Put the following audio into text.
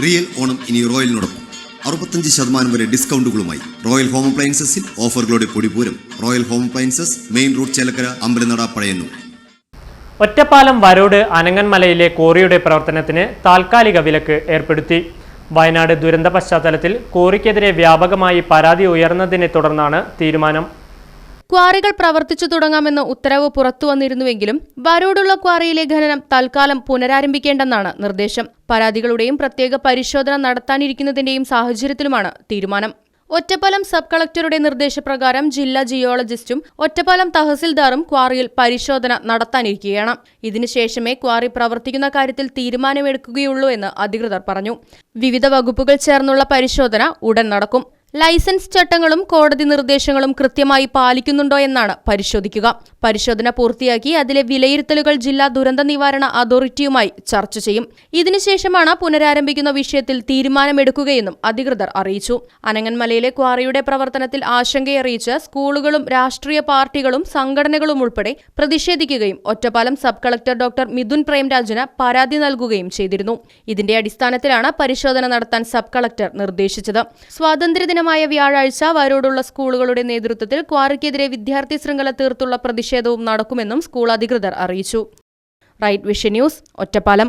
Real Onam ഇനി റോയലിനോടൊപ്പം. അറുപത്തഞ്ച് ശതമാനം വരെ ഡിസ്കൗണ്ടുകളുമായി റോയൽ ഹോം അപ്ലയൻസസിൽ ഓഫറുകളുടെ പൊടിപൂരം royal home appliances main road Chelakkara Ambalanada Pazhayannur. Ottapalam Varode അനങ്ങൻമലയിലെ കോറിയുടെ പ്രവർത്തനത്തിന് താൽക്കാലിക വിലക്ക് ഏർപ്പെടുത്തി. വയനാട് ദുരന്ത പശ്ചാത്തലത്തിൽ കോറിക്കെതിരെ വ്യാപകമായി പരാതി ഉയർന്നതിനെ തുടർന്നാണ് തീരുമാനം. ക്വാറികൾ പ്രവർത്തിച്ചു തുടങ്ങാമെന്ന ഉത്തരവ് പുറത്തുവന്നിരുന്നുവെങ്കിലും വരോടുള്ള ക്വാറിയിലെ ഖനനം തൽക്കാലം പുനരാരംഭിക്കേണ്ടെന്നാണ് നിർദ്ദേശം. പരാതികളുടെയും പ്രത്യേക പരിശോധന നടത്താനിരിക്കുന്നതിന്റെയും സാഹചര്യത്തിലുമാണ് തീരുമാനം. ഒറ്റപ്പാലം സബ് കളക്ടറുടെ നിർദ്ദേശപ്രകാരം ജില്ലാ ജിയോളജിസ്റ്റും ഒറ്റപ്പാലം തഹസിൽദാറും ക്വാറിയിൽ പരിശോധന നടത്താനിരിക്കുകയാണ്. ഇതിനുശേഷമേ ക്വാറി പ്രവർത്തിക്കുന്ന കാര്യത്തിൽ തീരുമാനമെടുക്കുകയുള്ളൂ എന്ന് അധികൃതർ പറഞ്ഞു. വിവിധ വകുപ്പുകൾ ചേർന്നുള്ള പരിശോധന ഉടൻ നടക്കും. ലൈസൻസ് ചട്ടങ്ങളും കോടതി നിർദ്ദേശങ്ങളും കൃത്യമായി പാലിക്കുന്നുണ്ടോ എന്നാണ് പരിശോധിക്കുക. പരിശോധന പൂർത്തിയാക്കി അതിലെ വിലയിരുത്തലുകൾ ജില്ലാ ദുരന്ത നിവാരണ അതോറിറ്റിയുമായി ചർച്ച ചെയ്യും. ഇതിനുശേഷമാണ് പുനരാരംഭിക്കുന്ന വിഷയത്തിൽ തീരുമാനമെടുക്കുകയെന്നും അധികൃതർ അറിയിച്ചു. അനങ്ങൻമലയിലെ ക്വാറിയുടെ പ്രവർത്തനത്തിൽ ആശങ്കയറിയിച്ച് സ്കൂളുകളും രാഷ്ട്രീയ പാർട്ടികളും സംഘടനകളും ഉൾപ്പെടെ പ്രതിഷേധിക്കുകയും Ottapalam sub collector doctor Mithun പ്രേംരാജിന് പരാതി നൽകുകയും ചെയ്തിരുന്നു. ഇതിന്റെ അടിസ്ഥാനത്തിലാണ് പരിശോധന നടത്താൻ സബ് കളക്ടർ നിർദ്ദേശിച്ചത്. സ്വാതന്ത്ര്യദിനമായ വ്യാഴാഴ്ച വരോടുള്ള സ്കൂളുകളുടെ നേതൃത്വത്തിൽ ക്വാറിക്കെതിരെ വിദ്യാർത്ഥി ശൃംഖല തീർത്തുള്ള പ്രതിഷേധവും നടക്കുമെന്നും സ്കൂൾ അധികൃതർ അറിയിച്ചു. Right vision news Ottapalam.